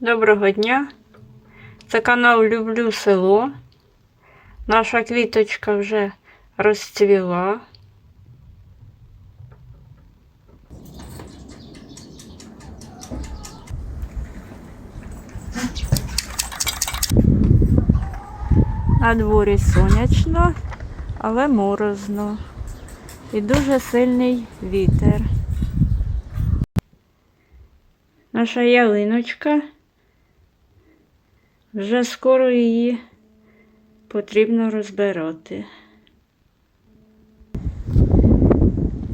Доброго дня. Це канал Люблю село. Наша квіточка вже розцвіла. На дворі сонячно, але морозно. І дуже сильний вітер. Наша ялиночка. Вже скоро її потрібно розбирати.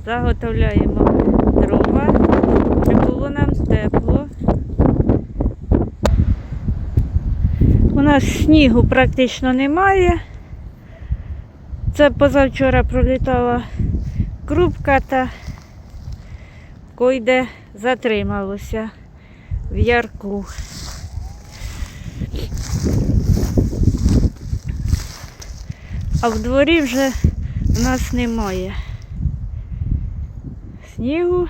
Заготовляємо дрова, щоб було нам тепло. У нас снігу практично немає. Це позавчора пролітала крупка та койде затрималося в ярку. А в дворі вже в нас немає снігу.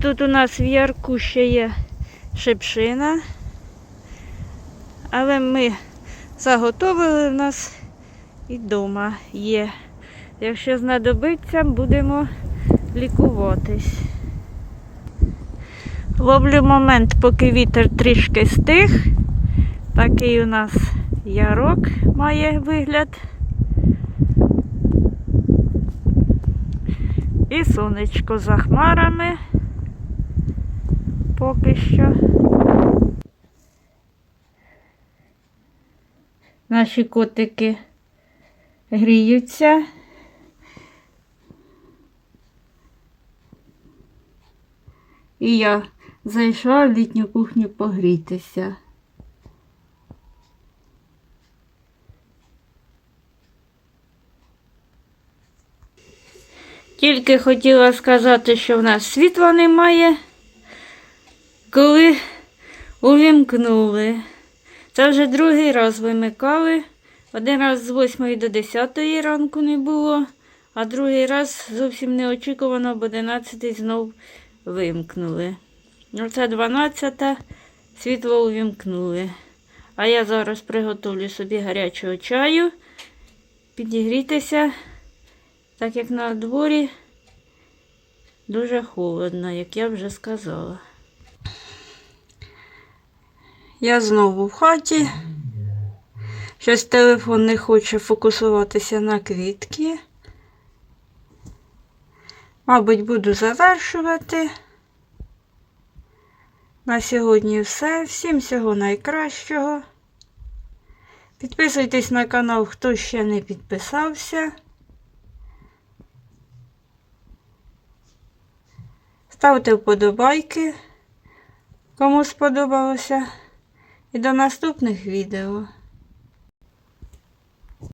Тут у нас в ярку ще є шипшина, але ми заготовили в нас і вдома є. Якщо знадобиться, будемо лікуватись. Ловлю момент, поки вітер трішки стих. Такий у нас ярок має вигляд. І сонечко за хмарами поки що. Наші котики гріються. І я зайшла в літню кухню погрітися. Тільки хотіла сказати, що в нас світла немає, коли увімкнули. Це вже другий раз вимикали. Один раз з 8 до 10 ранку не було, а другий раз зовсім неочікувано об 11 знов вимкнули. Оце 12 світло увімкнули. А я зараз приготовлю собі гарячого чаю, підігрітися, так як на дворі дуже холодно, як я вже сказала. Я знову в хаті. Щось телефон не хоче фокусуватися на квітки. Мабуть, буду завершувати. На сьогодні все. Всім всього найкращого. Підписуйтесь на канал, хто ще не підписався. Ставте вподобайки, кому сподобалося. І до наступних відео.